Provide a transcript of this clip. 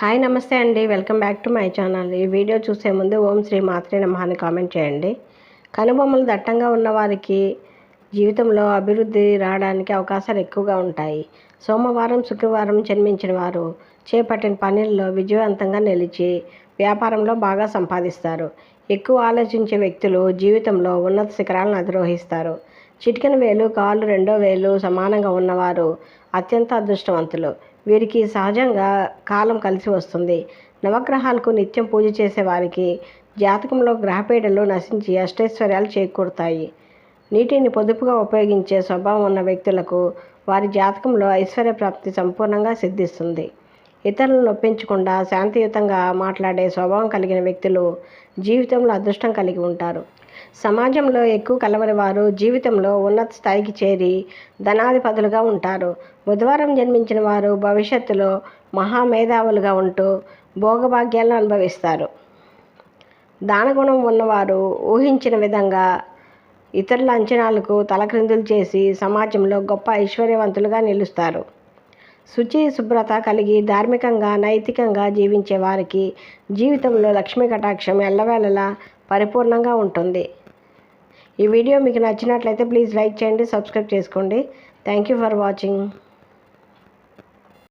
Hi నమస్తే అండి. Welcome back to my channel. ఈ వీడియో చూసే ముందు ఓం శ్రీ మాత్రే నమః అని కామెంట్ చేయండి. కనుబొమ్మలు దట్టంగా ఉన్నవారికి జీవితంలో అభివృద్ధి రావడానికి అవకాశాలు ఎక్కువగా ఉంటాయి. సోమవారం శుక్రవారం జన్మించిన వారు చేపట్టిన పనుల్లో విజయవంతంగా నిలిచి వ్యాపారంలో బాగా సంపాదిస్తారు. ఎక్కువ ఆలోచించే వ్యక్తులు జీవితంలో ఉన్నత శిఖరాలను అధిరోహిస్తారు. చిటికెన వేలు కాళ్ళు రెండో వేలు సమానంగా ఉన్నవారు అత్యంత అదృష్టవంతులు. వీరికి సహజంగా కాలం కలిసి వస్తుంది. నవగ్రహాలకు నిత్యం పూజ చేసే వారికి జాతకంలో గ్రహపీడలు నశించి అష్టైశ్వర్యాలు చేకూరుతాయి. నీటిని పొదుపుగా ఉపయోగించే స్వభావం ఉన్న వ్యక్తులకు వారి జాతకంలో ఐశ్వర్య ప్రాప్తి సంపూర్ణంగా సిద్ధిస్తుంది. ఇతరులను నొప్పించకుండా శాంతియుతంగా మాట్లాడే స్వభావం కలిగిన వ్యక్తులు జీవితంలో అదృష్టం కలిగి ఉంటారు. సమాజంలో ఎక్కువ కలవని వారు జీవితంలో ఉన్నత స్థాయికి చేరి ధనాధిపతులుగా ఉంటారు. బుధవారం జన్మించిన వారు భవిష్యత్తులో మహామేధావులుగా ఉంటూ భోగభాగ్యాలను అనుభవిస్తారు. దానగుణం ఉన్నవారు ఊహించిన విధంగా ఇతరుల అంచనాలకు తలక్రిందులు చేసి సమాజంలో గొప్ప ఐశ్వర్యవంతులుగా నిలుస్తారు. శుచి శుభ్రత కలిగి ధార్మికంగా నైతికంగా జీవించే వారికి జీవితంలో లక్ష్మీ కటాక్షం ఎల్లవేళలా పరిపూర్ణంగా ఉంటుంది. ఈ వీడియో మీకు నచ్చినట్లయితే ప్లీజ్ లైక్ చేయండి సబ్స్క్రైబ్ చేసుకోండి. Thank you for watching